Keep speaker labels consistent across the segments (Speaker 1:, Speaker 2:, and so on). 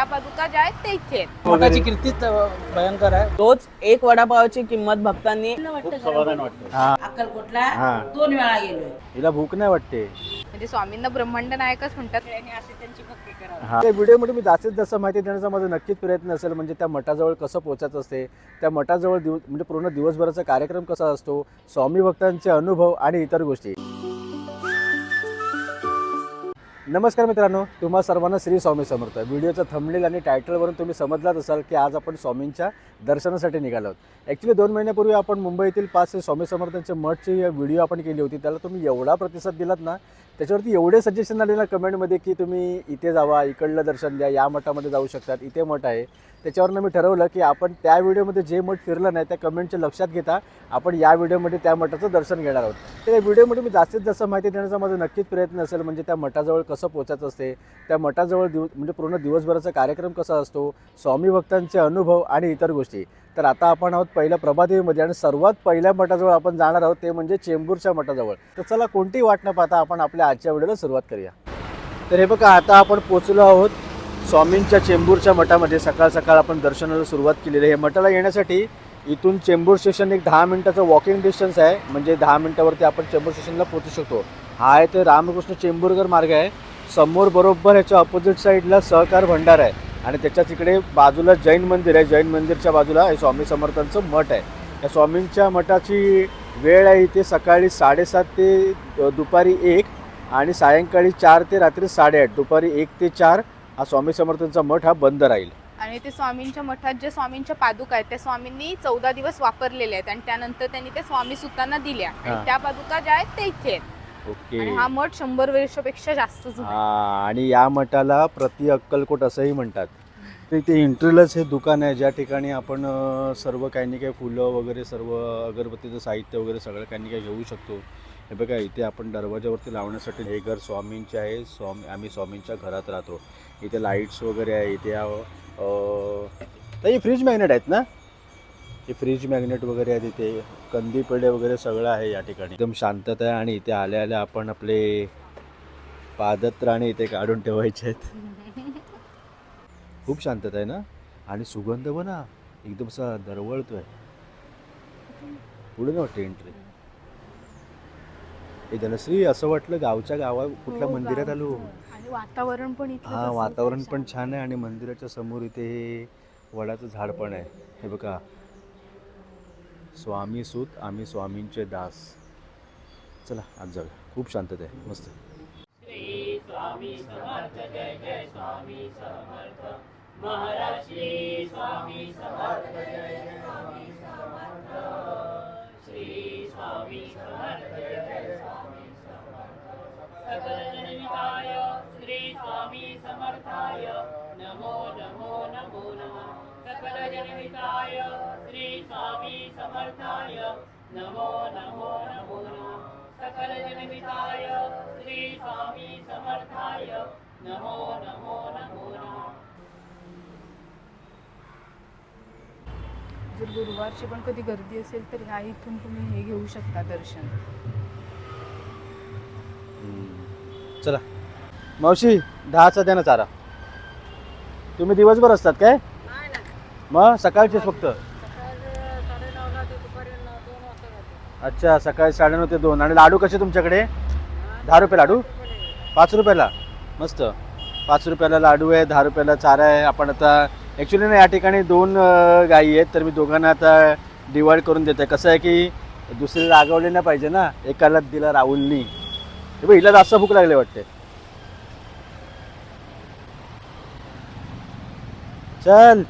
Speaker 1: त्या पादुका ज्या आहेत ते इथे आहेत.
Speaker 2: मठाची कीर्तीच भयंकर आहे.
Speaker 3: तोच एक वडापावाची किंमत भक्तांनी
Speaker 4: समाधान वाटतं
Speaker 2: हा.
Speaker 5: अक्कलकोटला
Speaker 4: हा.
Speaker 5: दोन वेळा गेलोय.
Speaker 4: हिला भूक नाही वाटते.
Speaker 1: म्हणजे स्वामींना ब्रह्मांड नायकच म्हणतात.
Speaker 5: अशी त्यांची भक्ती करावी.
Speaker 4: हा. त्या व्हिडिओमध्ये मी जास्तीत जास्त माहिती देण्याचा माझा नक्कीच प्रयत्न असेल म्हणजे त्या मठाजवळ कसं पोहोचायचं असते त्या मठाजवळ दिव म्हणजे पूर्ण दिवसभराचा कार्यक्रम कसा असतो स्वामी भक्तांचे अनुभव आणि इतर गोष्टी. नमस्कार मित्रांनो तुम्हा सर्वांना श्री स्वामी समर्थ. व्हिडिओचा थंबनेल आणि टायटलवरून तुम्ही समजलाच असाल की आज आपण स्वामींच्या दर्शनासाठी निघालो आहोत. ॲक्च्युली दोन महिन्यापूर्वी आपण मुंबईतील पाच श्री स्वामी समर्थांच्या मठची व्हिडिओ आपण केली होती. त्याला तुम्ही एवढा प्रतिसाद दिलात ना त्याच्यावरती एवढे सजेशन आले ना कमेंटमध्ये की तुम्ही इथे जावा इकडलं दर्शन द्या या मठामध्ये जाऊ शकतात इथे मठ आहे. त्याच्यावरनं मी ठरवलं की आपण त्या व्हिडिओमध्ये जे मठ फिरलं नाही त्या कमेंटचे लक्षात घेता. आपण या व्हिडिओमध्ये त्या मठाचं दर्शन घेणार आहोत. तर या व्हिडिओमध्ये मी जास्तीत जास्त माहिती देण्याचा माझा नक्कीच प्रयत्न असेल म्हणजे त्या मठाजवळ कसं पोचायचं असते त्या मठाजवळ दिव म्हणजे पूर्ण दिवसभराचा कार्यक्रम कसा असतो स्वामी भक्तांचे अनुभव आणि इतर गोष्टी. तर आता आपण आहोत पहिल्या प्रभादेवीमध्ये आणि सर्वात पहिल्या मठाजवळ आपण जाणार आहोत ते म्हणजे चेंबूरच्या मठाजवळ. तर चला कोणतीही वाट न पाहता आपण आपल्या आजच्या व्हिडिओला सुरुवात करूया. तर हे बघा आता आपण पोचलो आहोत स्वामींच्या चेंबूरच्या मठामध्ये सकाळ सकाळ आपण दर्शनाला सुरुवात केलेली आहे. हे मठाला येण्यासाठी इथून चेंबूर स्टेशन एक दहा मिनिटाचं वॉकिंग डिस्टन्स आहे. म्हणजे दहा मिनिटावरती आपण चेंबूर स्टेशनला पोहोचू शकतो. हा आहे ते रामकृष्ण चेंबूरकर मार्ग आहे. समोर बरोबर ह्याच्या ऑपोजिट साईडला सहकार भंडार आहे. आणि त्याच्या तिकडे बाजूला जैन मंदिर आहे. जैन मंदिरच्या बाजूला हे स्वामी समर्थांचं मठ आहे. या स्वामींच्या मठाची वेळ आहे इथे सकाळी साडेसात ते दुपारी एक आणि सायंकाळी चार ते रात्री साडेआठ. दुपारी एक ते चार हा स्वामी समर्थांचा मठ हा बंद राहील.
Speaker 1: आणि ते स्वामींच्या मठात जे स्वामींच्या पादुका आहेत त्या स्वामींनी चौदा दिवस वापरलेले आहेत आणि त्यानंतर त्यांनी ते स्वामी सुतांना दिल्या. आणि त्या पादुका ज्या आहेत ते इथे आहेत.
Speaker 4: ओके.
Speaker 1: आणि हा मठ शंभर वर्षापेक्षा जास्त जुना आहे.
Speaker 4: हा आणि या मठाला प्रति अक्कलकोट असंही म्हणतात. तर इथे इंट्रीलाच हे दुकान आहे ज्या ठिकाणी आपण अ, सर्व काही ना काही फुलं वगैरे सर्व अगरबत्तीचं साहित्य वगैरे सगळं काही ना काही घेऊ शकतो. हे बघा इथे आपण दरवाजावरती लावण्यासाठी हे घर स्वामींचे आहे. स्वामी आम्ही स्वामींच्या घरात राहतो. इथे लाईट्स वगैरे आहे. इथे हे फ्रीज मॅग्नेट आहेत ना? हे फ्रीज मॅग्नेट वगैरे आहेत इथे. कंदी पेढे वगैरे सगळं आहे या ठिकाणी. एकदम शांतता आहे आणि इथे आल्या आल्या आपण आपले पादत्राणे इथे काढून ठेवायचे आहेत. खूप शांतता आहे ना? आणि सुगंध बना एकदम असा दरवळतोय. पुढे ना वाटते एंट्री हे धनश्री असं वाटलं गावच्या गावा कुठल्या
Speaker 1: हो,
Speaker 4: मंदिरात
Speaker 1: गाव.
Speaker 4: आलो?
Speaker 1: आणि वातावरण पण इथलं
Speaker 4: हा
Speaker 1: तसंच
Speaker 4: वातावरण
Speaker 1: आहे,
Speaker 4: पण. छान आहे आणि मंदिराच्या समोर इथे हे वडाचं झाड पण आहे. हे बघा. स्वामी सूत आम्ही स्वामींचे दास. चला आज जाऊया. खूप शांतता आहे. मस्त.
Speaker 6: सकलजनहिताय श्री स्वामी समर्थाय. नमो नमो नमो नमः. सकलजनहिताय श्री स्वामी समर्थाय. नमो नमो नमो नमः. सकलजनहिताय श्री स्वामी समर्थाय. नमो नमो नमो नमः.
Speaker 1: जर गुरुवारची पण कधी गर्दी असेल तर ह्या इथून तुम्ही हे घेऊ शकता दर्शन.
Speaker 4: चला. मावशी दहाचा द्या ना चारा. तुम्ही दिवसभर असतात काय? मग सकाळचेच फक्त. अच्छा सकाळी साडेनऊ ते दोन. आणि लाडू कसे तुमच्याकडे? दहा रुपये लाडू? पाच रुपयाला? मस्त. पाच रुपयाला लाडू आहे दहा रुपयाला चारा आहे. आपण आता ॲक्च्युली ना या ठिकाणी दोन गायी आहेत तर मी दोघांना आता डिवाइड करून देते कसं आहे की दुसरी रागवली नाही पाहिजे ना. एकाला दिला राहुलनी. बघ हिला जास्त भूक लागले वाटते. चल.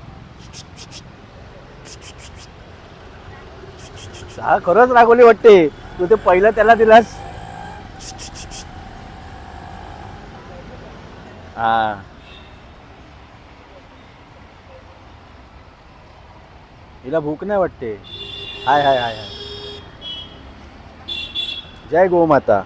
Speaker 4: हा खरंच रागवली वाटते. तू ते पहिलं त्याला दिलास. हा. हिला भूक नाही वाटते. हाय हाय हाय हाय. जय गोमाता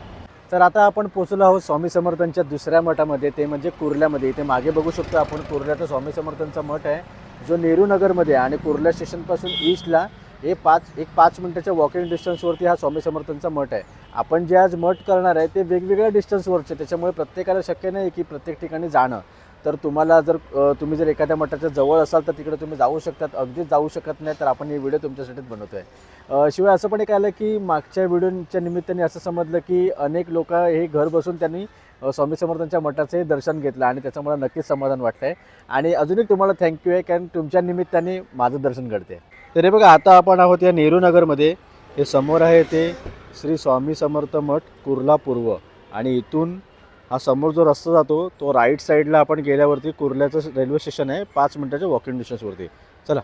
Speaker 4: तर आता आपण पोचलो आहोत स्वामी समर्थांच्या दुसऱ्या मठामध्ये ते म्हणजे कुर्ल्यामध्ये. इथे मागे बघू शकतो आपण कुर्ल्याचा स्वामी समर्थांचा मठ आहे जो नेहरू नगरमध्ये आहे. आणि कुर्ला स्टेशनपासून ईस्टला हे पाच एक पाच मिनटाच्या वॉकिंग डिस्टन्सवरती हा स्वामी समर्थांचा मठ आहे. आपण जे आज मठ करणार आहे ते वेगवेगळ्या डिस्टन्सवरचे त्याच्यामुळे प्रत्येकाला शक्य नाही की प्रत्येक ठिकाणी जाणं. तर तुम्हाला जर तुम्ही जर एखाद्या मठाच्या जवळ असाल तर तिकडे तुम्ही जाऊ शकतात. अगदीच जाऊ शकत नाही तर आपण हे व्हिडिओ तुमच्यासाठीच बनवतो आहे शिवाय असं पण एक आलं की मागच्या व्हिडिओच्या निमित्ताने असं समजलं की अनेक लोक हे घर बसून त्यांनी स्वामी समर्थांच्या मठाचे दर्शन घेतलं आणि त्याचं मला नक्कीच समाधान वाटतं आहे आणि अजूनही तुम्हाला थँक्यू आहे कारण तुमच्या निमित्ताने माझं दर्शन घडते तर हे बघा आता आपण आहोत या नेहरू नगरमध्ये. हे समोर आहे ते श्री स्वामी समर्थ मठ कुर्ला पूर्व आणि इथून हा समोर जो रस्ता जातो तो राईट साईडला आपण गेल्यावरती कुर्ल्याचं रेल्वे स्टेशन आहे पाच मिनिटाच्या वॉकिंग डिस्टन्सवरती चला.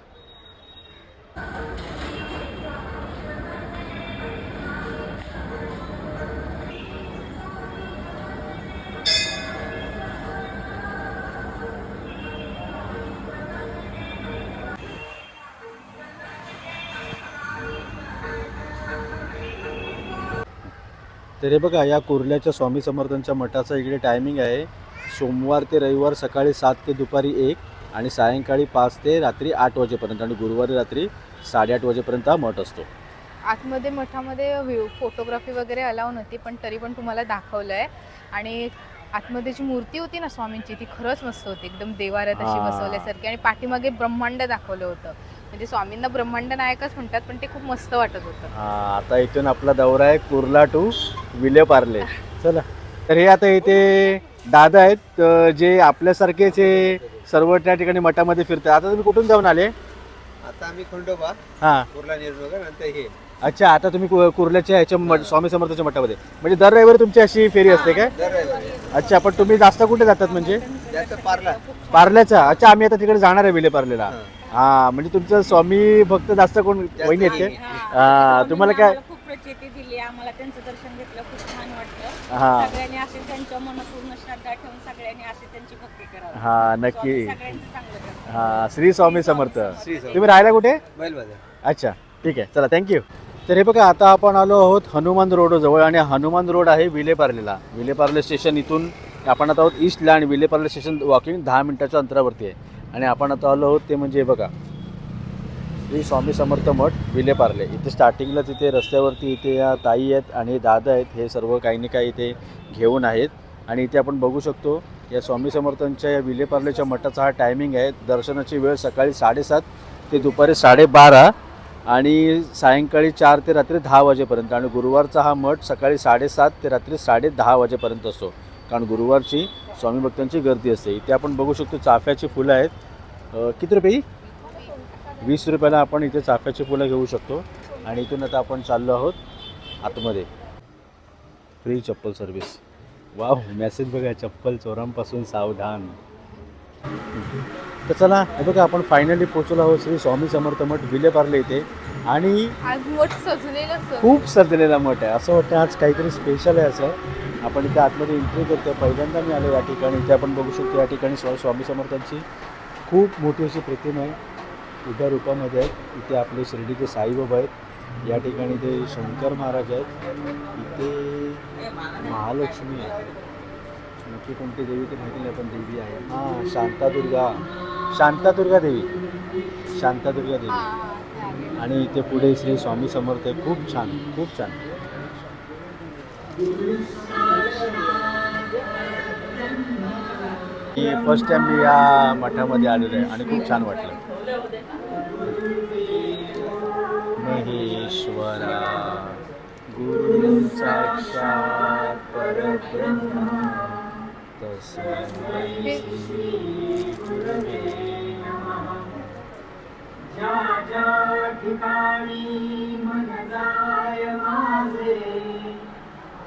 Speaker 4: तर हे बघा या कुर्ल्याच्या स्वामी समर्थांच्या मठाचा इकडे टायमिंग आहे. सोमवार ते रविवार सकाळी सात ते दुपारी एक आणि सायंकाळी पाच ते रात्री आठ वाजेपर्यंत आणि गुरुवारी रात्री साडेआठ वाजेपर्यंत हा मठ असतो.
Speaker 1: आतमध्ये मठामध्ये व्ह्यू फोटोग्राफी वगैरे अलाव नव्हती पण तरी पण तुम्हाला दाखवलं आहे आणि आतमध्ये जी मूर्ती होती ना स्वामींची ती खरंच मस्त होती. एकदम देवाऱ्यात अशी. बसवल्यासारखी आणि पाठीमागे ब्रह्मांड दाखवलं होतं. म्हणजे स्वामींना ब्रह्मांड नायकच म्हणतात पण ते खूप मस्त वाटत होतं.
Speaker 4: हा, आता इथून आपला दौरा आहे कुर्ला टू विले पार्ले चला. तर हे आता इथे दादा आहेत अं, जे आपल्यासारखेच हे सर्व त्या ठिकाणी मठामध्ये फिरतात. आता तुम्ही कुठून जाऊन आले?
Speaker 7: आता आम्ही खंडोबा
Speaker 4: हां.
Speaker 7: कुर्ला नंतर हे.
Speaker 4: अच्छा आता तुम्ही कु- कुर्ल्याच्या ह्याच्या मठ- स्वामी समर्थाच्या मठामध्ये. म्हणजे दर रविवारी तुमची अशी फेरी असते काय?
Speaker 7: दर रविवारी.
Speaker 4: अच्छा पण तुम्ही जास्त कुठे जातात म्हणजे?
Speaker 7: पारला.
Speaker 4: पार्ल्याचा. अच्छा आम्ही आता तिकडे जाणार आहे विले पार्लेला हा म्हणजे तुमचं स्वामी भक्त जास्त कोण वहिनी आहेत हा तुम्हाला काय?
Speaker 5: खूप प्रचिती दिली आम्हाला त्यांचं दर्शन घेतलं खूप छान वाटलं.
Speaker 4: हा.
Speaker 5: सगळ्यांनी असे त्यांच्या मनपूर्ण श्रद्धा ठेवून सगळ्यांनी अशी त्यांची भक्ती करावी.
Speaker 4: हा नक्की.
Speaker 5: स्वामी सगळ्यांचं चांगलं करतात
Speaker 4: हा श्री स्वामी समर्थ.
Speaker 7: श्री स्वामी.
Speaker 4: तुम्ही राहायला कुठे?
Speaker 7: बैल बाजार
Speaker 4: अच्छा ठीक आहे. चला थँक्यू तर हे बघा आता आपण आलो आहोत हनुमान रोड जवळ आणि हनुमान रोड आहे विलेपार्लेला. विलेपार्ले स्टेशन इथून आपण आता आहोत ईस्टला आणि विलेपार्ले स्टेशन वॉकिंग दहा मिनिटाच्या अंतरावरती आहे. आणि आपण आता आलो आहोत ते म्हणजे बघा. श्री स्वामी समर्थ मठ विलेपार्ले इथे स्टार्टिंगला तिथे रस्त्यावरती इथे या ताई आहेत आणि दादा आहेत हे सर्व काही ना काही इथे घेऊन आहेत. आणि इथे आपण बघू शकतो या स्वामी समर्थांच्या या विलेपार्लेच्या मठाचा हा टायमिंग आहे. दर्शनाची वेळ सकाळी साडेसात ते दुपारी साडेबारा आणि सायंकाळी चार ते रात्री दहा वाजेपर्यंत. आणि गुरुवारचा हा मठ सकाळी साडेसात ते रात्री साडे दहा वाजेपर्यंत असतो. कारण गुरुवारची स्वामी भक्तांची गर्दी असते. इथे आपण बघू शकतो चाफ्याची फुलं आहेत. किती रुपये ही? वीस रुपयाला आपण इथे चाफ्याची फुलं घेऊ शकतो. आणि इथून आता आपण चाललो आहोत आतमध्ये. फ्री चप्पल सर्व्हिस वाव मेसेज बघा चप्पल चोरांपासून सावधान. तर चला हे बघा आपण फायनली पोहोचलो आहोत श्री स्वामी समर्थ मठ विले पार्ले इथे. आणि खूप सजलेला मठ आहे. असं वाटतं आज काहीतरी स्पेशल आहे असं. आपण इथे आतमध्ये एंट्री करतो पहिल्यांदा मी आलो या ठिकाणी. इथे आपण बघू शकतो या ठिकाणी स्वा स्वामी समर्थांची खूप मोठी अशी प्रतिमा आहे. उभ्या रूपामध्ये आहेत. इथे आपले शिर्डीचे साईबाबा आहेत. या ठिकाणी ते शंकर महाराज आहेत. इथे महालक्ष्मी आहे. नक्की कोणती देवी ते माहिती नाही पण देवी आहे. हां शांतादुर्गा. शांतादुर्गा देवी. शांतादुर्गा देवी. आणि इथे पुढे श्री स्वामी समर्थ आहे. खूप छान खूप छान. फर्स्ट टाइम मी या मठामध्ये आलेलो आहे आणि खूप छान वाटलं. महेश्वरा गुरु साक्षात परब्रह्म तस्मै श्री गुरवे ज्या ज्या ठिकाणी मन माझे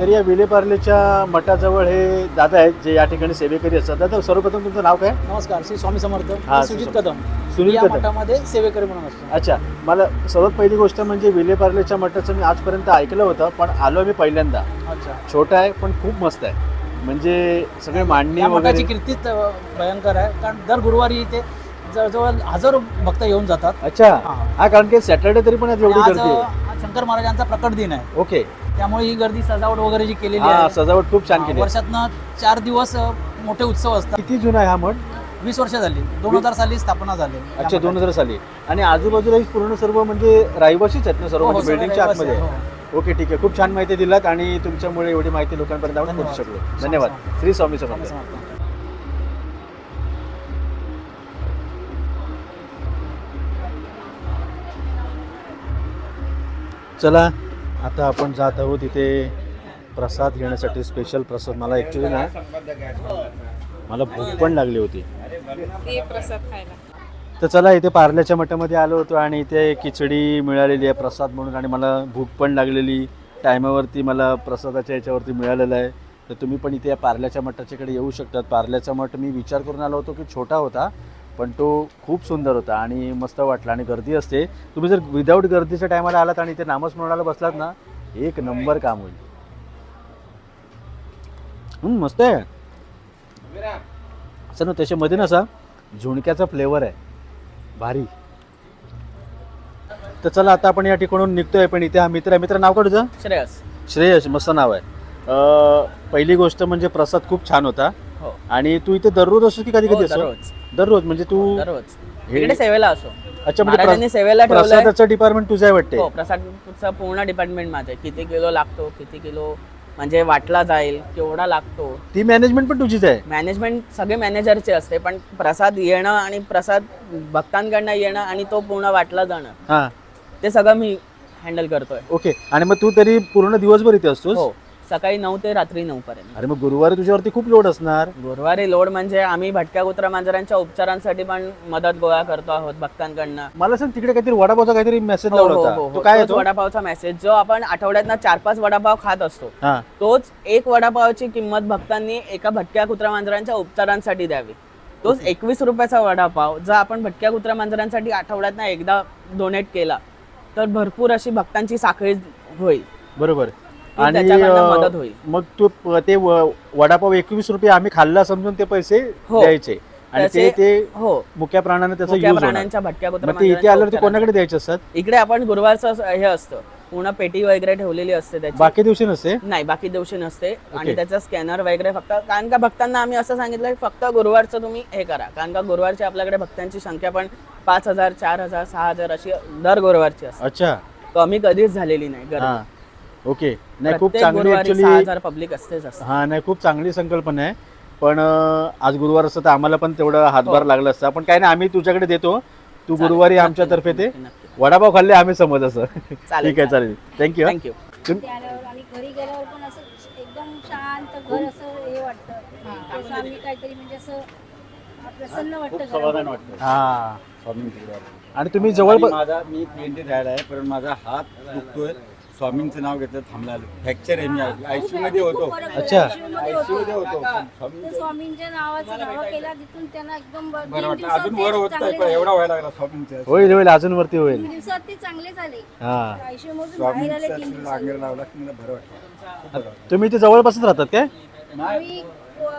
Speaker 4: तर या विलेपार्लेच्या मठाजवळ हे दादा आहेत जे या ठिकाणी सेवेकरी असतात. दादा सर्वप्रथम तुमचं नाव काय?
Speaker 2: नमस्कार श्री स्वामी समर्थ.
Speaker 4: हा,
Speaker 2: मी सुजित कदम.
Speaker 4: सुनील
Speaker 2: या
Speaker 4: कदम.
Speaker 2: मठामध्ये सेवेकरी म्हणून असतो.
Speaker 4: अच्छा मला सर्वात पहिली गोष्ट म्हणजे विलेपार्लेच्या मठाचं मी आजपर्यंत ऐकलं होतं पण आलो मी पहिल्यांदा.
Speaker 2: अच्छा.
Speaker 4: छोटा आहे पण खूप मस्त आहे. म्हणजे सगळे मांडणी
Speaker 2: या मठाची
Speaker 4: वगैरे.
Speaker 2: कीर्तीच अ, भयंकर आहे. कारण दर गुरुवारी इथे जवळजवळ हजारो भक्त येऊन जातात.
Speaker 4: अच्छा.
Speaker 2: हा.
Speaker 4: हा कारण की सॅटर्डे तरी पण एवढी
Speaker 2: आज
Speaker 4: गर्दी आहे.
Speaker 2: शंकर महाराजांचा प्रकट दिन आहे.
Speaker 4: ओके.
Speaker 2: त्यामुळे ही गर्दी सजावट वगैरे जी केलेली
Speaker 4: हा
Speaker 2: आहे
Speaker 4: सजावट खूप छान केली आहे.
Speaker 2: वर्षातनं चार दिवस अ, मोठे उत्सव असतात.
Speaker 4: किती जुना आहे हा मठ
Speaker 2: वीस वर्ष झाली. दोन हजार साली स्थापना झाली.
Speaker 4: अच्छा दोन हजार साली. आणि आजूबाजूला ही पूर्ण सर्व म्हणजे रहिवाशीच आहेत ना सर्व?
Speaker 2: हो, हो,
Speaker 4: म्हणजे बिल्डिंगच्या
Speaker 2: रहिवासी
Speaker 4: आतमध्ये? आहे. ओके ठीक आहे. खूप छान माहिती दिलात आणि तुमच्यामुळे एवढी माहिती लोकांपर्यंत आपण पोहोचू
Speaker 2: धन्यवाद.
Speaker 4: शकलो. धन्यवाद. श्री स्वामी समर्थ. चला आता आपण जात आहोत इथे प्रसाद घेण्यासाठी स्पेशल प्रसाद. मला ॲक्च्युली ना मला भूक पण लागली होती. तर चला इथे पार्ल्याच्या मठामध्ये आलो होतो आणि इथे खिचडी मिळालेली आहे प्रसाद म्हणून. आणि मला भूक पण लागलेली. टायमावरती मला प्रसादाच्या याच्यावरती मिळालेलं आहे. तर तुम्ही पण इथे या पार्ल्याच्या मठाच्याकडे येऊ शकतात. पार्ल्याचा मठ मी विचार करून आलो होतो की छोटा होता. पण तो खूप सुंदर होता आणि मस्त वाटला आणि गर्दी असते. तुम्ही जर विदाऊट गर्दीच्या टायमाला आलात आणि इथे नामस्मरणाला बसलात ना एक नंबर काम होईल. मस्त आहे. असं ना त्याच्यामध्ये ना असा झुणक्याचा फ्लेवर आहे. भारी. तर चला आता आपण या ठिकाणून निघतोय पण इथे हा मित्र आहे. मित्र नाव का तुझं?
Speaker 3: श्रेयस.
Speaker 4: श्रेयश मस्त नाव आहे. पहिली गोष्ट म्हणजे प्रसाद खूप छान होता.
Speaker 3: हो.
Speaker 4: आणि तू इथे दररोज असतो की कधी
Speaker 3: हो,
Speaker 4: कधी असतो
Speaker 3: दररोज.
Speaker 4: दररोज म्हणजे तू
Speaker 3: दररोज.
Speaker 4: हे-
Speaker 3: इकडे सेवेला असो.
Speaker 4: अच्छा म्हणजे
Speaker 3: महाराजांनी
Speaker 4: प्रस-
Speaker 3: सेवेला ठेवलंय.
Speaker 4: प्रसादाचं डिपार्टमेंट तुझं आहे वाटते
Speaker 3: हो प्रसादचा पूर्ण डिपार्टमेंट माझं आहे. किती किलो लागतो किती किलो म्हणजे वाटला जाईल केवढा लागतो.
Speaker 4: ती मॅनेजमेंट पण तुझीच आहे.
Speaker 3: मॅनेजमेंट सगळे मॅनेजरचे असते पण प्रसाद येणं आणि प्रसाद भक्तांकडनं येणं आणि तो पूर्ण वाटला जाणं
Speaker 4: हा.
Speaker 3: ते सगळं मी हँडल करतोय.
Speaker 4: ओके. आणि मग तू तरी पूर्ण दिवसभर इथे असतोस?
Speaker 3: हो. सकाळी नऊ ते रात्री नऊ पर्यंत.
Speaker 4: अरे मग गुरुवारी तुझ्यावरती खूप लोड असणार.
Speaker 3: गुरुवारी लोड म्हणजे आम्ही भटक्या कुत्रा मांजरांच्या उपचारांसाठी पण मदत गोळा करतो आहोत भक्तांकडनं.
Speaker 4: मला सांग तिकडे काहीतरी वडापावचा काहीतरी मेसेज
Speaker 3: हो,
Speaker 4: लावला
Speaker 3: हो,
Speaker 4: होता.
Speaker 3: हो,
Speaker 4: तो
Speaker 3: हो.
Speaker 4: काय
Speaker 3: तोच
Speaker 4: येतो
Speaker 3: वडापावचा मेसेज जो आपण आठवड्यातनं चार पाच वडापाव खात असतो
Speaker 4: हा.
Speaker 3: तोच एक वडापावची किंमत भक्तांनी एका भटक्या कुत्रा मांजरांच्या उपचारांसाठी द्यावी. तोच एकवीस रुपयाचा वडापाव जर आपण भटक्या कुत्रा मांजरांसाठी आठवड्यातनं एकदा डोनेट केला तर भरपूर अशी भक्तांची साखळी होईल.
Speaker 4: बरोबर. आणि
Speaker 3: त्याच्याकडनं मदत होईल.
Speaker 4: मग तू ते व- वडापाव एकवीस रुपये आम्ही खाल्ला समजून ते पैसे
Speaker 3: हो.
Speaker 4: द्यायचे. आणि ते
Speaker 3: त्याचे-
Speaker 4: ते
Speaker 3: हो.
Speaker 4: मुक्या प्राण्याने त्याचा यूज होणार.
Speaker 3: प्राण्यांच्या भटक्या कुत्रा
Speaker 4: मग ते इथे आल्यावर ते कोणाकडे. द्यायचे असतात?
Speaker 3: इकडे आपण गुरुवारचं असं हे असतं. पूर्ण पेटी वगैरे ठेवलेली असते त्याची.
Speaker 4: बाकी दिवशी नसते?
Speaker 3: नाही बाकी दिवशी नसते. आणि त्याचा स्कॅनर वगैरे फक्त कारण का भक्तांना आम्ही असं सांगितलं की फक्त गुरुवारचं तुम्ही हे करा. कारण का गुरुवारची आपल्याकडे भक्तांची संख्या पण पाच हजार चार हजार सहा हजार अशी दर गुरुवारची असते.
Speaker 4: अच्छा.
Speaker 3: कमी कधीच झालेली नाही गर्दी.
Speaker 4: हा. ओके. नाही खूप चांगली ऍक्च्युली
Speaker 3: पब्लिक असतेच असते
Speaker 4: हा नाही खूप चांगली संकल्पना आहे. पण आज गुरुवार असतं तर आम्हाला पण तेवढं हातभार
Speaker 3: हो.
Speaker 4: लागला असता. पण काय नाही आम्ही तुझ्याकडे देतो. तू. गुरुवारी आमच्यातर्फे ते. वडापाव खाल्ले आम्ही समज असं. ठीक आहे चालेल थँक्यू
Speaker 3: थँक्यू
Speaker 5: ते आल्यावर आणि घरी गेल्यावर पण असं एकदम शांत घर असं हे वाटतं. तसं आम्ही काहीतरी म्हणजे असं प्रसन्न वाटतं.
Speaker 4: हा. आणि तुम्ही जवळ
Speaker 8: माझा मी पीएनटी राहिला आहे पण माझा हात दुखतोय. स्वामींचं नाव घेतलं थांबला फ्रॅक्चर आहे मी. आयसीयू मध्ये होतो.
Speaker 4: अच्छा.
Speaker 5: ICU मध्ये
Speaker 8: आयसीयू मध्ये
Speaker 5: होतो. स्वामींच्या नावाचा धावा केला तिथून त्यांना एकदम ब-
Speaker 8: बरं वाटलं
Speaker 5: दिवसात
Speaker 8: अजून
Speaker 5: ते
Speaker 8: वर होत
Speaker 5: चांगले
Speaker 8: नाही पण
Speaker 5: झाले.
Speaker 8: एवढा व्हायला लागला स्वामींचं
Speaker 4: होईल होईल. अजून वरती होईल.
Speaker 5: तीन दिवसात ते चांगले झाले.
Speaker 4: हा.
Speaker 5: आयसीयू मधून बाहेर आले तीन
Speaker 8: स्वामींचा
Speaker 5: दिवसात.
Speaker 8: लागेल लावला की मला बरं वाटलं खूप बरं वाटलं.
Speaker 4: तुम्ही इथे जवळपासच राहतात काय?
Speaker 5: आम्ही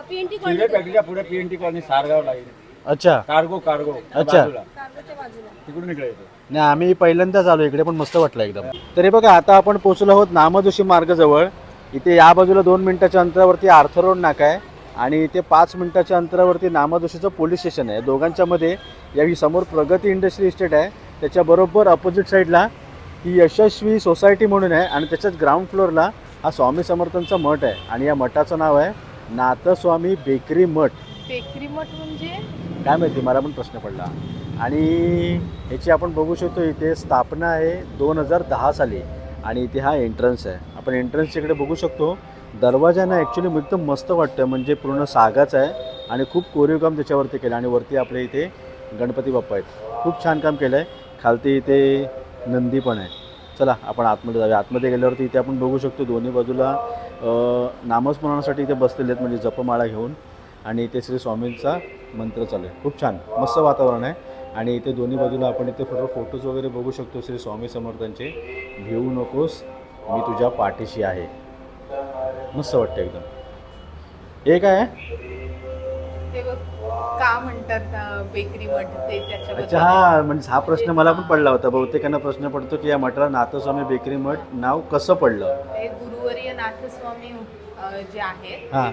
Speaker 5: पीएनटी
Speaker 8: शिर्डे फॅक्टरीच्या पुढे पीएनटी कॉलनी सारगाव लागेल
Speaker 4: अच्छा.
Speaker 8: Cargo cargo.
Speaker 4: अच्छा.
Speaker 8: बाजूला.
Speaker 5: कार्गोच्या बाजूला.
Speaker 8: तिकडून इकडे येतो.
Speaker 4: नाही आम्ही पहिल्यांदाच आलो इकडे पण मस्त वाटलं एकदम. तरी बघा आता आपण पोहोचलो आहोत नामजोशी मार्गजवळ. इथे या बाजूला दोन मिनिटाच्या अंतरावरती आर्थर रोड नाका आहे आणि इथे पाच मिनिटाच्या अंतरावरती नामजोशीचं पोलीस स्टेशन आहे. दोघांच्यामध्ये या समोर प्रगती इंडस्ट्री इस्टेट आहे. त्याच्याबरोबर अपोजिट साईडला ही यशस्वी सोसायटी म्हणून आहे आणि त्याच्याच ग्राउंड फ्लोअरला हा स्वामी समर्थांचा मठ आहे. आणि या मठाचं नाव आहे नाथस्वामी बेकरी मठ.
Speaker 1: बेकरी मठ म्हणजे?
Speaker 4: काय माहिती मला पण प्रश्न पडला. आणि याची आपण बघू शकतो इथे स्थापना आहे दोन हजार दहा साली आणि इथे हा एंट्रन्स आहे. आपण एंट्रन्स इकडे बघू शकतो. दरवाजा ना ॲक्च्युली एकदम मस्त वाटतं म्हणजे पूर्ण सागाचा आहे आणि खूप कोरीव काम त्याच्यावरती केलं आणि वरती आपल्या इथे गणपती बाप्पा आहेत. खूप छान काम केलं आहे खालती इथे नंदी पण आहे. चला आपण आतमध्ये जाऊया. आतमध्ये गेल्यावरती इथे आपण बघू शकतो दोन्ही बाजूला नामस्मरणासाठी इथे बसलेले आहेत म्हणजे जपमाळा घेऊन. आणि इथे श्री स्वामींचा मंत्र चालू आहे. खूप छान मस्त वातावरण आहे. आणि इथे दोन्ही बाजूला आपण इथे फोटो फोटोज वगैरे बघू शकतो श्री स्वामी समर्थांचे. भिवू नकोस मी तुझ्या पाठीशी आहे. मस्त वाटतं एकदम. हे काय?
Speaker 1: का म्हणतात बेकरी मठ ते
Speaker 4: अच्छा हा म्हणजे हा प्रश्न मला पण पडला होता. बहुतेकांना प्रश्न पडतो की या मठाला नाथस्वामी बेकरी मठ नाव कसं पडलं?
Speaker 1: गुरुवर्य नाथस्वामी जे आहेत
Speaker 4: हा.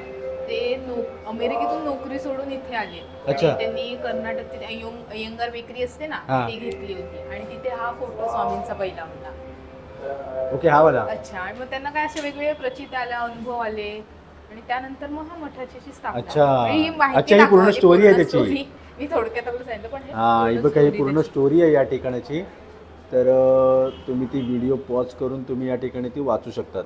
Speaker 1: ते नो अमेरिकेतून नोकरी सोडून इथे आले
Speaker 4: अच्छा.
Speaker 1: आणि त्यांनी कर्नाटकची अय्यंग- अय्यंगार बेकरी असते ना
Speaker 4: हा.
Speaker 1: ती घेतली होती आणि तिथे हा फोटो स्वामींचा पहिला होता
Speaker 4: ओके हा वाला
Speaker 1: अच्छा आणि मग त्यांना काय असे वेगवेगळे प्रचित आले अनुभव आले आणि त्यानंतर मग हा मठाची अशी स्थापना
Speaker 4: अच्छा.
Speaker 1: म्हणजे ही माहिती
Speaker 4: अच्छा, ही पूर्ण
Speaker 1: दाखवली,
Speaker 4: story आहे
Speaker 1: पूर्ण
Speaker 4: त्याची.
Speaker 1: story. मी थोडक्यात आपलं सांगितलं पण हे
Speaker 4: हा ही
Speaker 1: पूर्ण
Speaker 4: बघ काही
Speaker 1: story
Speaker 4: पूर्ण
Speaker 1: त्याची.
Speaker 4: स्टोरी आहे या ठिकाणाची तर अं, तुम्ही ती व्हिडिओ पॉज करून तुम्ही या ठिकाणी ती वाचू शकतात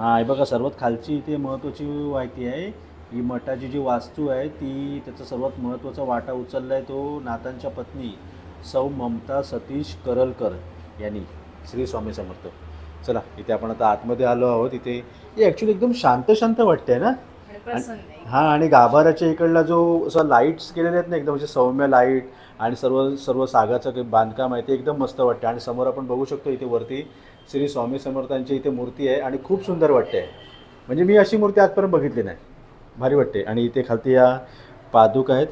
Speaker 4: हा हे बघा सर्वात खालची इथे महत्त्वाची माहिती आहे. ही मठाची जी वास्तू आहे ती त्याचा सर्वात महत्त्वाचा वाटा उचलला आहे तो नाथांच्या पत्नी सौ ममता सतीश करलकर यांनी श्री स्वामी समर्थ. चला इथे आपण आता आतमध्ये आलो आहोत. इथे हे ॲक्च्युली एकदम शांत शांत वाटतंय ना. हा आणि गाभाऱ्याच्या इकडला जो असं लाईट्स केलेले आहेत ना एकदम म्हणजे सौम्य लाइट आणि सर्व सर्व सागाचं बांधकाम आहे ते एकदम मस्त वाटतं आणि समोर आपण बघू शकतो इथे वरती श्री स्वामी समर्थांची इथे मूर्ती आहे आणि खूप सुंदर वाटते म्हणजे मी अशी मूर्ती आजपर्यंत बघितली नाही. भारी वाटते आणि इथे खालती या पादुक आहेत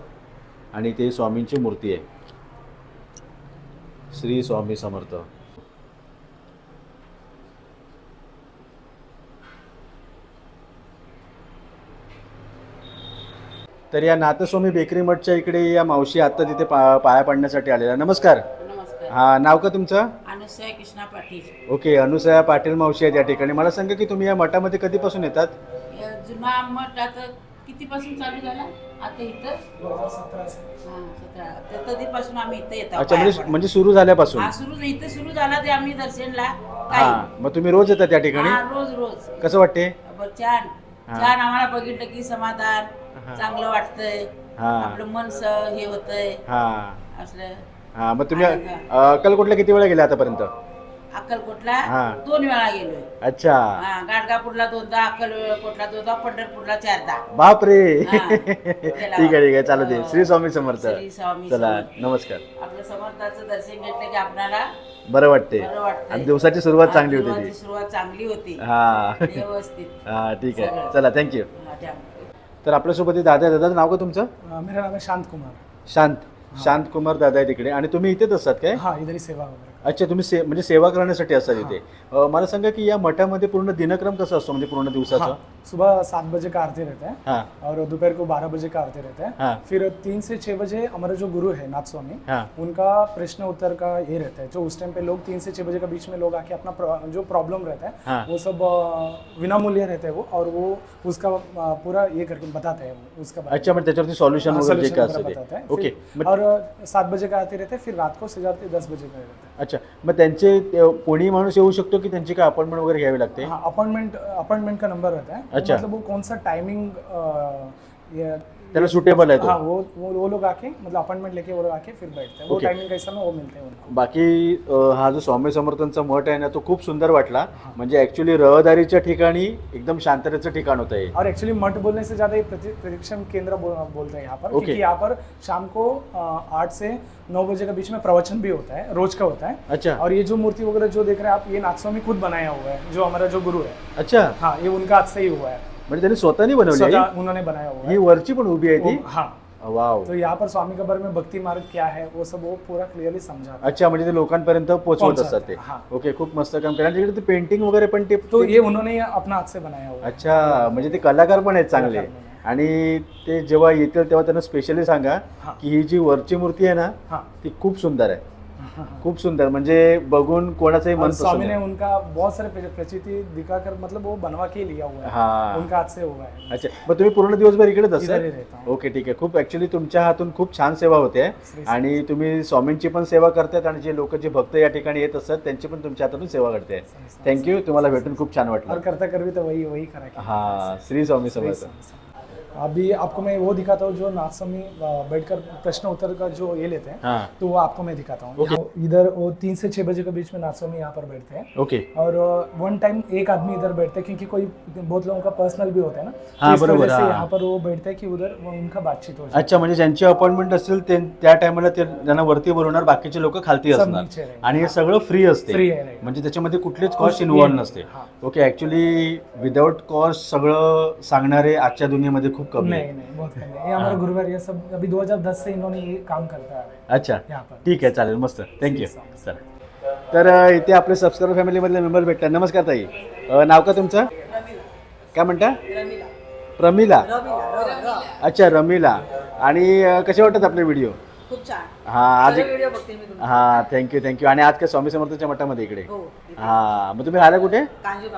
Speaker 4: आणि इथे स्वामींची मूर्ती आहे. श्री स्वामी समर्थ. तर या नाथस्वामी बेकरी मठच्या इकडे या मावशी आता तिथे पा पाया पाडण्यासाठी आलेल्या. नमस्कार. हा नाव का तुमचं?
Speaker 9: अनुसया कृष्णा पाटील.
Speaker 4: ओके अनुसया पाटील मावशी आहेत या ठिकाणी. मला सांगा की तुम्ही या मठामध्ये कधीपासून येतात?
Speaker 9: या जुना मठ आता कितीपासून चालू झाला? आता इथं? हा सतरा. तर कधीपासून आम्ही इथं येतो
Speaker 4: अच्छा
Speaker 9: पाया
Speaker 4: म्हणजे. म्हणजे सुरू झाल्यापासून?
Speaker 9: हा सुरू इथं सुरू झाला ते आम्ही दर्शनला.
Speaker 4: हा मग तुम्ही रोज येतात या ठिकाणी?
Speaker 9: रोज रोज.
Speaker 4: कसं वाटते?
Speaker 9: छान.
Speaker 4: हा.
Speaker 9: छान आम्हाला बघितलं की समाधान.
Speaker 4: हा.
Speaker 9: चांगलं वाटतंय.
Speaker 4: हा.
Speaker 9: आपलं मन स हे होतंय.
Speaker 4: हा.
Speaker 9: असलं.
Speaker 4: हा मग तुम्ही अ, अक्कलकोटला किती वेळा गेले आतापर्यंत?
Speaker 9: अक्कलकोटला
Speaker 4: हा.
Speaker 9: दोन वेळा गेलोय.
Speaker 4: अच्छा.
Speaker 9: हा गाडगापूरला दोनदा अक्कलकोटला दोनदा पंढरपूरला चारदा.
Speaker 4: बापरे.
Speaker 9: हा.
Speaker 4: ठीक आहे ठीक आहे. चालू दे. श्री स्वामी समर्थ.
Speaker 9: श्री स्वामी
Speaker 4: चला
Speaker 9: समर्थ.
Speaker 4: नमस्कार.
Speaker 9: आपलं समर्थाचं दर्शन घेतलं की आपल्याला
Speaker 4: बरं वाटते
Speaker 9: बरं वाटतंय.
Speaker 4: आणि दिवसाची सुरुवात चांगली होती
Speaker 9: सुरुवात-
Speaker 4: ती
Speaker 9: सुरुवात चांगली होती.
Speaker 4: हा.
Speaker 9: व्यवस्थित.
Speaker 4: हा ठीक आहे. चला थँक्यू
Speaker 9: हा, त्यामुळे.
Speaker 4: तर आपल्यासोबत हे दादा आहे. दादाचं नाव का तुमचं?
Speaker 10: मेरा नाम है शांत कुमार.
Speaker 4: शांत. शांत कुमार दादा आहे तिकडे. आणि तुम्ही इथेच असतात काय?
Speaker 10: हाँ इधर सेवा
Speaker 4: अच्छा तुम्ही से म्हणजे सेवा करण्यासाठी असतात इथे. अ, मला सांगा की या मठामध्ये पूर्ण दिनक्रम कसा असतो म्हणजे पूर्ण दिवसाचा?
Speaker 10: सुबह सात बजे का आरती रहता है
Speaker 4: हा
Speaker 10: और दोपहर को बारह बजे का आरती रहता है
Speaker 4: हाँ।
Speaker 10: फिर तीन से छः बजे हमारे जो गुरु है नाथ स्वामी
Speaker 4: हाँ।
Speaker 10: उनका प्रश्न उत्तर का ये रहता है जो उस टाइम पे लोग तीन से छः बजे के बीच में लोग आके अपना प्र- जो प्रॉब्लम रहता है
Speaker 4: हाँ।
Speaker 10: वो सब अ, विनामूल्य रहता है वो और वो उसका अ, पूरा ये करके बताते हैं वो उसका बारे में।
Speaker 4: अच्छा म्हणजे त्याच्यावरती सॉल्युशन
Speaker 10: हाँ,
Speaker 4: वगैरे जे
Speaker 10: solution
Speaker 4: काय
Speaker 10: वगैरह
Speaker 4: असतं
Speaker 10: बताता है
Speaker 4: ते ओके
Speaker 10: फिर- और अ, सात बजे का आरती रहता है फिर रात को सजाते दस बजे का रहता है
Speaker 4: अच्छा मग त्यांचे ते- कोणी माणूस येऊ शकतो की त्यांची काय अपॉइंटमेंट वगैरे घ्यावी लागते
Speaker 10: हाँ अपॉइंटमेंट अपॉइंटमेंट का नंबर रहता है
Speaker 4: अच्छा।
Speaker 10: मतलब वो कौन सा टाइमिंग ये
Speaker 4: त्याला सुटेबल आहे
Speaker 10: हाँ
Speaker 4: तो
Speaker 10: वो वो वो लोग आके मतलब अपॉइंटमेंट लेके वो लोग आके फिर बैठते हैं. वो
Speaker 4: Okay.
Speaker 10: टाइमिंग कैसा में वो मिलते हैं उनको.
Speaker 4: बाकी अ, हा जो स्वामी समर्थांचा मठ आहे ना तो खूप सुंदर वाटला. म्हणजे ऍक्च्युली रहदारीच्या ठिकाणी एकदम शांततेचं ठिकाण होतं हे.
Speaker 10: और एक्चुअली मठ बोलने से ज्यादा ये प्रति- प्रशिक्षण केंद्र बोल, बोलते हैं यहाँ पर.
Speaker 4: Okay.
Speaker 10: क्योंकि यहाँ पर शाम को अ, आठ से नौ बजे के बीच में प्रवचन भी होता है रोज का होता है.
Speaker 4: अच्छा.
Speaker 10: और ये जो मूर्ति वगैरह जो देख रहे हैं आप ये नाथस्वामी खुद बनाया हुआ है जो हमारा जो गुरु है.
Speaker 4: अच्छा.
Speaker 10: हाँ ये उनका हाथ से ही हुआ है.
Speaker 4: म्हणजे त्यांनी स्वतःनी बनवली
Speaker 10: उन्होंने बनाया हुआ
Speaker 4: ही.
Speaker 10: है
Speaker 4: वरची पण उभी आहे ती?
Speaker 10: वो- हाँ.
Speaker 4: वाव.
Speaker 10: तो यहाँ पर स्वामी के बारे में भक्ति मार्ग क्या है वो सब वो पूरा क्लियरली समझा
Speaker 4: अच्छा म्हणजे ते लोकांपर्यंत पोहोचवत असतात ते.
Speaker 10: हा.
Speaker 4: ओके खूप मस्त काम केलं. आणि तिकडे ते पेंटिंग वगैरे पण ते
Speaker 10: तो ये उन्होंने अपना हाथ से बनाया हुआ है.
Speaker 4: अच्छा म्हणजे ते कलाकार पण आहेत चांगले.
Speaker 10: कलाकार पण
Speaker 4: आणि ते जेव्हा येतील तेव्हा त्यांना स्पेशली सांगा
Speaker 10: हा.
Speaker 4: की ही जी वरची मूर्ती आहे ना
Speaker 10: हाँ.
Speaker 4: ती खूप सुंदर आहे. खूप सुंदर. म्हणजे बघून कोणाचंही मन
Speaker 10: और
Speaker 4: पसंत
Speaker 10: स्वामी ने
Speaker 4: आहे.
Speaker 10: उनका बहुत सारे प्रच- प्रचिति दिखाकर मतलब वो बनवा के लिया हुआ है.
Speaker 4: हा.
Speaker 10: उनका हाथ से हुआ है.
Speaker 4: अच्छा मग तुम्ही पूर्ण दिवसभर इकडेच असता ओके ठीक आहे. खूप ऍक्च्युली तुमच्या हातून खूप छान सेवा होते. आणि तुम्ही स्वामींची पण सेवा करतात आणि जे लोक जे भक्त या ठिकाणी येत असतात त्यांची पण तुमच्या हातून सेवा करते थँक्यू तुम्हाला भेटून खूप छान वाटलं.
Speaker 10: करता कर भी तो वही वही करा
Speaker 4: हा श्री स्वामी समर्थ.
Speaker 10: अभी आपको मैं वो दिखाता हूँ जो अ, बैठकर प्रश्न उत्तर का जो ये लेते हैं
Speaker 4: हाँ
Speaker 10: तो वो आपको मैं दिखाता हूँ
Speaker 4: Okay.
Speaker 10: इधर वो तीन से छः बजे के बीच में नाथ स्वामी यहाँ पर बैठते हैं
Speaker 4: ओके
Speaker 10: और वन टाइम एक आदमी इधर बैठते हैं क्योंकि कोई बहुत लोगों का पर्सनल भी होता है ना तो
Speaker 4: हाँ,
Speaker 10: इस
Speaker 4: बरोबर, हाँ।
Speaker 10: यहाँ पर वो बैठते हैं कि उधर उनका बातचीत हो
Speaker 4: अच्छा म्हणजे ज्यांची अपॉइंटमेंट असेल ते त्या टायमाला ते त्यांना वरती बोलवणार बाकीचे लोक खालती असणार. आणि हे सगळं फ्री असते
Speaker 10: Free आहे.
Speaker 4: म्हणजे त्याच्यामध्ये कुठलीच कॉस्ट इन्व्हॉल्व नसते. ओके ऍक्च्युली विदाउट कॉस्ट सगळं सांगणारे आजच्या दुनियेमध्ये खूप कमी
Speaker 10: नहीं
Speaker 4: आहे.
Speaker 10: नहीं बहुत कम है ये हमारे
Speaker 4: हाँ।
Speaker 10: गुरुवार ये सब अभी 2010 से इन्होंने ये काम करता है
Speaker 4: अच्छा.
Speaker 10: यहाँ पर
Speaker 4: ठीक आहे चालेल मस्त. थँक्यू. सर तर अ, इथे आपले सबस्क्राईबर फॅमिलीमधले मेंबर भेटतात. नमस्कार ताई. अ, नाव का तुमचं? काय म्हणता? प्रमिला. अच्छा रमीला. आणि अ, कसे वाटतात आपले व्हिडिओ
Speaker 9: खूप छान.
Speaker 4: हा आज एक-
Speaker 9: व्हिडिओ बघते मी तुमचा.
Speaker 4: हा थँक्यू थँक्यू आणि आज काय स्वामी समर्थच्या मठामध्ये इकडे?
Speaker 9: हो
Speaker 4: हा मग तुम्ही राहिला कुठे?
Speaker 9: कांजी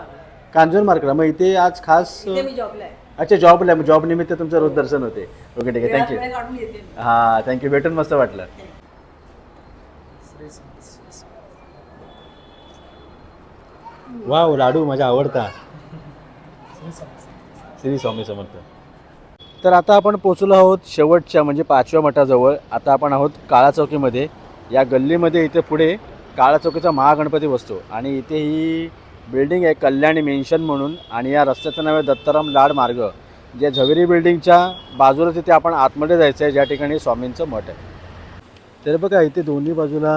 Speaker 4: कांजूर मार्केटला मग इथे आज खास
Speaker 9: इथे मी जॉबला आहे.
Speaker 4: अच्छा जॉबला मग जॉब निमित्त तुमचं रोज दर्शन होते. ओके ठीक आहे. थँक्यू. हा थँक्यू भेटून मस्त वाटलं. वा लाडू माझा आवडता. श्री स्वामी समर्थ. तर आता आपण पोचलो आहोत शेवटच्या म्हणजे पाचव्या मठाजवळ. आता आपण आहोत काळा चौकीमध्ये या गल्लीमध्ये इथे पुढे काळा चौकीचा महागणपती बसतो. आणि इथे ही बिल्डिंग आहे कल्याणी मेन्शन म्हणून आणि या रस्त्याचं नाव आहे दत्ताराम लाड मार्ग. जे झवेरी बिल्डिंगच्या बाजूला तिथे आपण आतमध्ये जायचं आहे ज्या ठिकाणी स्वामींचं मठ आहे. तर बघा इथे दोन्ही बाजूला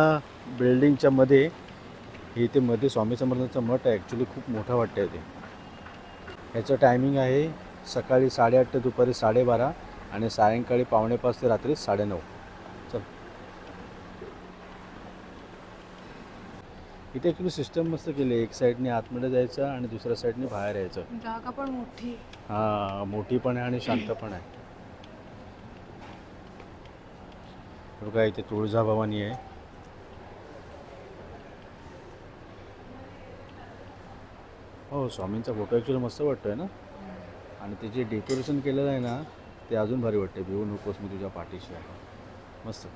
Speaker 4: बिल्डिंगच्या मध्ये इथे मध्ये स्वामी समर्थांचं मठ आहे. ॲक्च्युली खूप मोठं वाटतं ते. ह्याचं टायमिंग आहे सकाळी साडेआठ ते दुपारी साडेबारा आणि सायंकाळी पावणे पाच ते रात्री साडेनऊ चल इथे ॲक्च्युली सिस्टम मस्त केली. एक साईडने आतमध्ये जायचं आणि दुसऱ्या साईडने बाहेर यायचं.
Speaker 1: जागा पण मोठी.
Speaker 4: हां मोठी पण आहे आणि शांत पण आहे. बघा इथे तुळजाभवानी आहे. हो स्वामींचा फोटो ॲक्च्युली मस्त वाटतोय ना? आणि ते जे डेकोरेशन केलेलं आहे ना ते अजून भारी वाटते भिवू नकोस मी तुझ्या पाठीशी आहे. मस्त.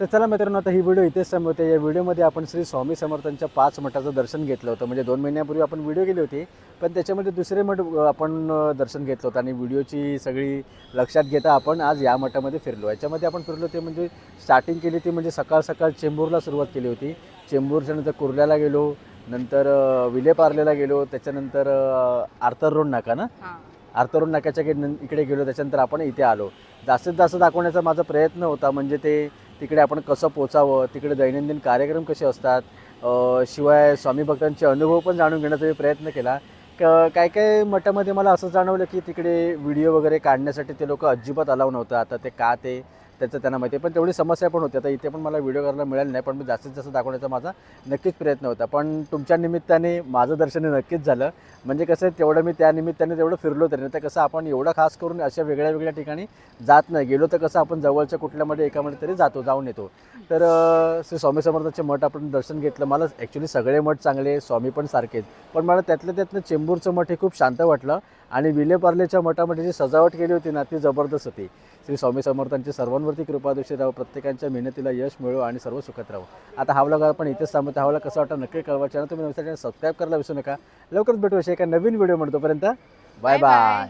Speaker 4: तर चला मित्रांनो आता ही व्हिडिओ इथेच संपवते या व्हिडिओमध्ये आपण श्री स्वामी समर्थांच्या पाच मठाचं दर्शन घेतलं होतं. म्हणजे दोन महिन्यापूर्वी आपण व्हिडिओ केली होती पण त्याच्यामध्ये दुसरे मठ आपण दर्शन घेतलं होतं आणि व्हिडिओची सगळी लक्षात घेता आपण आज या मठामध्ये फिरलो. याच्यामध्ये आपण फिरलो ते म्हणजे स्टार्टिंग केली ती म्हणजे सकाळ सकाळ चेंबूरला सुरुवात केली होती. चेंबूरच्या नंतर कुर्ल्याला गेलो नंतर विलेपार्लेला गेलो त्याच्यानंतर आर्थर रोड नाका ना? आरतरुण नाक्याच्या इकडे गेलो त्याच्यानंतर आपण इथे आलो. जास्तीत जास्त दाखवण्याचा माझा प्रयत्न होता म्हणजे ते तिकडे आपण कसं पोचावं तिकडे दैनंदिन कार्यक्रम कसे असतात शिवाय स्वामी भक्तांचे अनुभव पण जाणून घेण्याचा मी प्रयत्न केला. क काय काय मठामध्ये मला असं जाणवलं की तिकडे व्हिडिओ वगैरे काढण्यासाठी ते लोक अजिबात अलाव नव्हतं. आता ते का ते त्याचं त्यांना माहिती आहे. पण तेवढी समस्या पण होती. आता इथे पण मला व्हिडिओ करायला मिळाला नाही पण मी जास्तीत जास्त दाखवण्याचा माझा नक्कीच प्रयत्न होता. पण तुमच्या निमित्ताने माझं दर्शन हे नक्कीच झालं. म्हणजे कसं आहे, तेवढं मी त्या निमित्ताने तेवढं फिरलो तरी नाही. तर कसं आपण एवढं खास करून अशा वेगळ्या वेगळ्या ठिकाणी जात नाही. गेलो तर कसं आपण जवळच्या कुठल्यामध्ये एकामध्ये तरी जातो जाऊन येतो. तर श्री स्वामी समर्थाचे मठ आपण दर्शन घेतलं. मला ॲक्च्युली सगळे मठ चांगले स्वामी पण सारखेच. पण मला त्यातल्या त्यातनं चेंबूरचं मठ हे खूप शांत वाटलं. आणि विलेपार्लेच्या मठामध्ये जी सजावट केली होती ना ती जबरदस्त होती. श्री स्वामी समर्थांची सर्वांवरती कृपा दृष्टी राहो प्रत्येकांच्या मेहनतीला यश मिळो आणि सर्व सुखत राहो आता हा व्लॉग आपण इथेच थांबतो हा व्लॉग कसा वाटतं नक्की कळवा. चॅनल तुम्ही सबस्क्राईब करायला विसरू नका. लवकरच भेटू अशा एका नवीन व्हिडिओ म्हणतो तोपर्यंत बाय. बाय